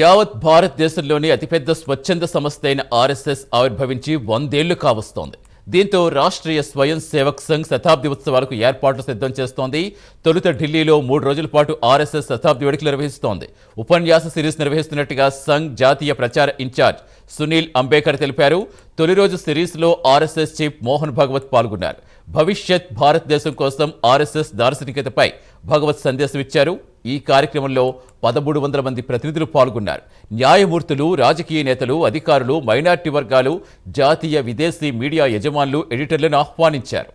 యావత్ భారతదేశంలోని అతిపెద్ద స్వచ్ఛంద సంస్థ అయిన ఆర్ఎస్ఎస్ ఆవిర్భవించి వందేళ్ళు కావస్తోంది. దీంతో రాష్ట్రీయ స్వయం సేవక్ సంఘ్ శతాబ్ది ఉత్సవాలకు ఏర్పాట్లు సిద్ధం చేస్తోంది. తొలుత ఢిల్లీలో మూడు రోజుల పాటు ఆర్ఎస్ఎస్ శతాబ్ది వేడుకలు నిర్వహిస్తోంది. ఉపన్యాస సిరీస్ నిర్వహిస్తున్నట్టుగా సంఘ్ జాతీయ ప్రచార ఇన్ఛార్జ్ సునీల్ అంబేకర్ తెలిపారు. తొలి రోజు సిరీస్లో ఆర్ఎస్ఎస్ చీఫ్ మోహన్ భగవత్ పాల్గొన్నారు. భవిష్యత్ భారతదేశం కోసం ఆర్ఎస్ఎస్ దార్శనికతపై భగవత్ సందేశం ఇచ్చారు. ఈ కార్యక్రమంలో పదమూడు వందల మంది ప్రతినిధులు పాల్గొన్నారు. న్యాయమూర్తులు రాజకీయ నేతలు అధికారులు మైనార్టీ వర్గాలు జాతీయ విదేశీ మీడియా యజమానులు ఎడిటర్లను ఆహ్వానించారు.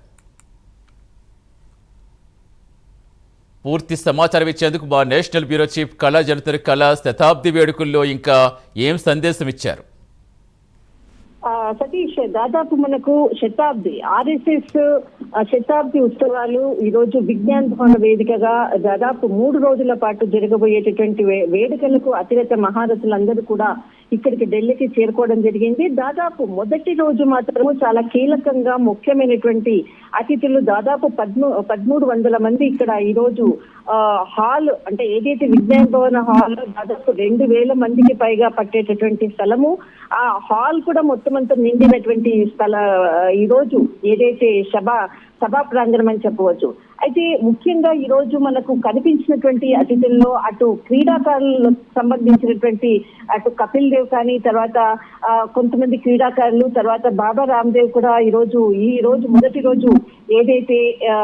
పూర్తి సమాచారం ఇచ్చేందుకు మా నేషనల్ బ్యూరో చీఫ్ కళా జనతరి కళా శతాబ్ది వేడుకల్లో ఇంకా ఏం సందేశం ఇచ్చారు? సతీష్ దాదాపు మనకు శతాబ్ది ఆర్ఎస్ఎస్ శతాబ్ది ఉత్సవాలు ఈ రోజు విజ్ఞాన్ భవన వేదికగా దాదాపు మూడు రోజుల పాటు జరగబోయేటటువంటి వేడుకలకు అతిరత మహారథులందరూ కూడా ఇక్కడికి ఢిల్లీకి చేరుకోవడం జరిగింది. దాదాపు మొదటి రోజు మాత్రము చాలా కీలకంగా ముఖ్యమైనటువంటి అతిథులు దాదాపు పద్మూ పదమూడు వందల మంది ఇక్కడ ఈ రోజు ఆ, హాల్ అంటే ఏదైతే విజ్ఞాన్ భవన హాల్ దాదాపు రెండు వేల మందికి పైగా పట్టేటటువంటి స్థలము. ఆ హాల్ కూడా మొత్తం అంతా నిండినటువంటి స్థల ఈ రోజు ఏదైతే సభ సభా ప్రాంగణం అని చెప్పవచ్చు. అయితే ముఖ్యంగా ఈ రోజు మనకు కనిపించినటువంటి అతిథుల్లో అటు క్రీడాకారులకు సంబంధించినటువంటి అటు కపిల్ దేవ్ కానీ తర్వాత ఆ, కొంతమంది క్రీడాకారులు తర్వాత బాబా రామ్దేవ్ కూడా ఈ రోజు ఈ రోజు మొదటి రోజు ఏదైతే ఆ,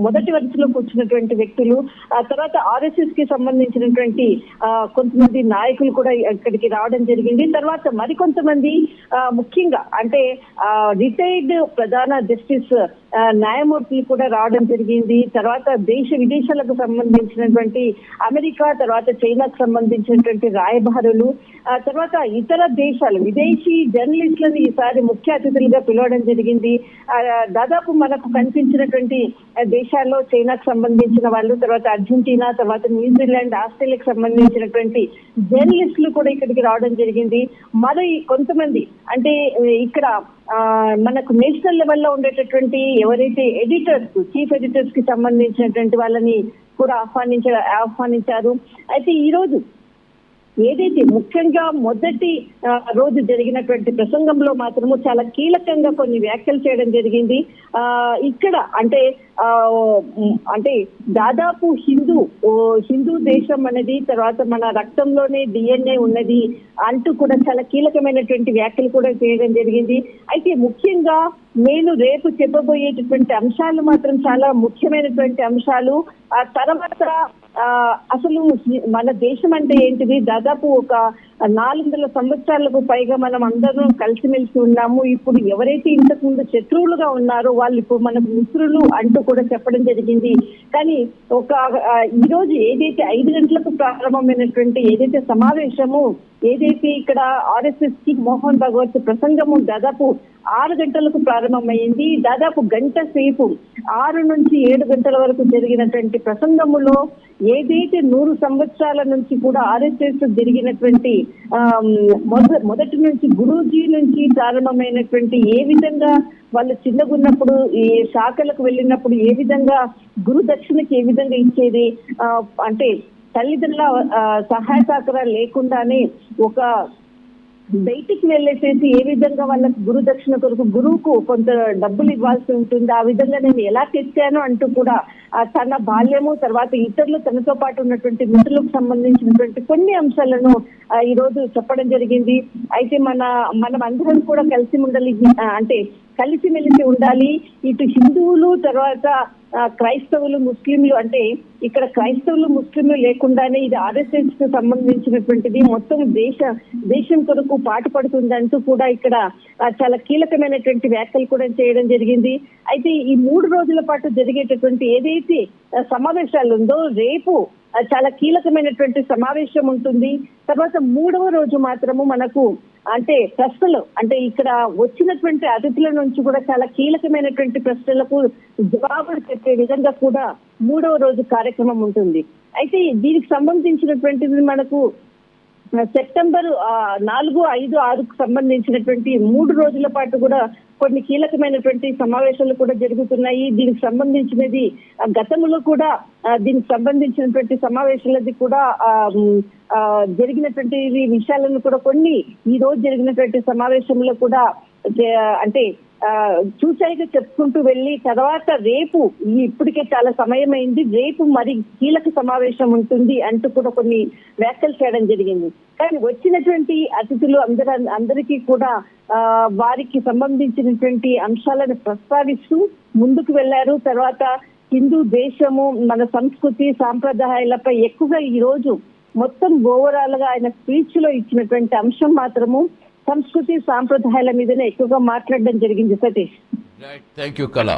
మొదటి వరుసలో కూర్చున్నటువంటి వ్యక్తులు ఆ తర్వాత ఆర్ఎస్ఎస్కి సంబంధించినటువంటి ఆ, కొంతమంది నాయకులు కూడా ఇక్కడికి రావడం జరిగింది. తర్వాత మరికొంతమంది ఆ, ముఖ్యంగా అంటే రిటైర్డ్ ప్రధాన జస్టిస్ న్యాయమూర్తులు కూడా రావడం జరిగింది. తర్వాత దేశ విదేశాలకు సంబంధించినటువంటి అమెరికా తర్వాత చైనాకు సంబంధించినటువంటి రాయబారులు ఆ తర్వాత ఇతర దేశాలు విదేశీ జర్నలిస్టులను ఈసారి ముఖ్య అతిథులుగా పిలవడం జరిగింది. ఆ, దాదాపు మనకు కనిపించినటువంటి దేశాల్లో చైనాకు సంబంధించిన వాళ్ళు తర్వాత అర్జెంటీనా తర్వాత న్యూజిలాండ్ ఆస్ట్రేలియాకు సంబంధించినటువంటి జర్నలిస్టులు కూడా ఇక్కడికి రావడం జరిగింది. మరి కొంతమంది అంటే ఇక్కడ మనకు నేషనల్ లెవెల్లో ఉండేటటువంటి ఎవరైతే ఎడిటర్స్ చీఫ్ ఎడిటర్స్కి సంబంధించినటువంటి వాళ్ళని కూడా ఆహ్వానించ ఆహ్వానించారు. అయితే ఈ రోజు ఏదైతే ముఖ్యంగా మొదటి రోజు జరిగినటువంటి ప్రసంగంలో మాత్రము చాలా కీలకంగా కొన్ని వ్యాఖ్యలు చేయడం జరిగింది. ఆ ఇక్కడ అంటే ఆ అంటే దాదాపు హిందూ హిందూ దేశం అనేది తర్వాత మన రక్తంలోనే డిఎన్ఏ ఉన్నది అంటూ కూడా చాలా కీలకమైనటువంటి వ్యాఖ్యలు కూడా చేయడం జరిగింది. అయితే ముఖ్యంగా నేను రేపు చెప్పబోయేటటువంటి అంశాలు మాత్రం చాలా ముఖ్యమైనటువంటి అంశాలు. ఆ తర్వాత అసలు మన దేశం అంటే ఏంటిది? దాదాపు ఒక నాలుగు వందల సంవత్సరాలకు పైగా మనం అందరం కలిసిమెలిసి ఉన్నాము. ఇప్పుడు ఎవరైతే ఇంతకు ముందు శత్రువులుగా ఉన్నారో వాళ్ళు ఇప్పుడు మనకు మిత్రులు అంటూ కూడా చెప్పడం జరిగింది. కానీ ఒక ఈ రోజు ఏదైతే ఐదు గంటలకు ప్రారంభమైనటువంటి ఏదైతే సమావేశము ఏదైతే ఇక్కడ ఆర్ఎస్ఎస్కి మోహన్ భగవత్ ప్రసంగము దాదాపు ఆరు గంటలకు ప్రారంభమైంది. దాదాపు గంట సేపు ఆరు నుంచి ఏడు గంటల వరకు జరిగినటువంటి ప్రసంగములో ఏదైతే నూరు సంవత్సరాల నుంచి కూడా ఆర్ఎస్ఎస్ జరిగినటువంటి ఆ మొద- మొదటి నుంచి గురూజీ నుంచి ప్రారంభమైనటువంటి ఏ విధంగా వాళ్ళు చిన్నగున్నప్పుడు ఈ శాఖలకు వెళ్ళినప్పుడు ఏ విధంగా గురు దక్షిణకి ఏ విధంగా ఇచ్చేది ఆ, అంటే తల్లిదండ్రుల ఆ, సహాయ సహకారాలు లేకుండానే ఒక బయటికి వెళ్ళేసేసి ఏ విధంగా వాళ్ళకి గురు దక్షిణ కొరకు గురువుకు కొంత డబ్బులు ఇవ్వాల్సి ఉంటుంది ఆ విధంగా నేను ఎలా తెచ్చాను అంటూ కూడా ఆ తన బాల్యము తర్వాత ఇతరులు తనతో పాటు ఉన్నటువంటి మిత్రులకు సంబంధించినటువంటి కొన్ని అంశాలను ఈ రోజు చెప్పడం జరిగింది. అయితే మన మనం అందరం కూడా కలిసి ఉండాలి. అంటే అంటే కలిసిమెలిసి ఉండాలి. ఇటు హిందువులు తర్వాత క్రైస్తవులు ముస్లింలు అంటే ఇక్కడ క్రైస్తవులు ముస్లింలు లేకుండానే ఇది ఆర్ఎస్ఎస్కు సంబంధించినటువంటిది. మొత్తం దేశ దేశం కొరకు పాటుపడుతుందంటూ కూడా ఇక్కడ చాలా కీలకమైనటువంటి వ్యాఖ్యలు కూడా చేయడం జరిగింది. అయితే ఈ మూడు రోజుల పాటు జరిగేటటువంటి ఏదైతే సమావేశాలు ఉందో రేపు చాలా కీలకమైనటువంటి సమావేశం ఉంటుంది. తర్వాత మూడవ రోజు మాత్రము మనకు అంటే ప్రశ్నలు అంటే ఇక్కడ వచ్చినటువంటి అతిథుల నుంచి కూడా చాలా కీలకమైనటువంటి ప్రశ్నలకు జవాబులు చెప్పే విధంగా కూడా మూడవ రోజు కార్యక్రమం ఉంటుంది. అయితే దీనికి సంబంధించినటువంటిది మనకు సెప్టెంబర్ ఆ, నాలుగు ఐదు ఆరుకు సంబంధించినటువంటి మూడు రోజుల పాటు కూడా కొన్ని కీలకమైనటువంటి సమావేశాలు కూడా జరుగుతున్నాయి. దీనికి సంబంధించినది ఆ, గతంలో కూడా దీనికి సంబంధించినటువంటి సమావేశాలది కూడా ఆ, జరిగినటువంటి విషయాలను కూడా కొన్ని ఈ రోజు జరిగినటువంటి సమావేశంలో కూడా అంటే చూసాయిగా చెప్పుకుంటూ వెళ్ళి తర్వాత రేపు ఇప్పటికే చాలా సమయం అయింది రేపు మరి కీలక సమావేశం ఉంటుంది అంటూ కూడా కొన్ని వ్యాఖ్యలు చేయడం జరిగింది. కానీ వచ్చినటువంటి అతిథులు అందర అందరికీ కూడా ఆ, వారికి సంబంధించినటువంటి అంశాలను ప్రస్తావిస్తూ ముందుకు వెళ్ళారు తర్వాత హిందూ దేశము మన సంస్కృతి సాంప్రదాయాలపై ఎక్కువగా ఈ రోజు మొత్తం ఓవరాల్గా ఆయన స్పీచ్లో ఇచ్చినటువంటి అంశం మాత్రము సంస్కృతి సాంప్రదాయాల మీదనే ఎక్కువగా మాట్లాడడం జరిగింది సతీష్. థ్యాంక్ యూ కళ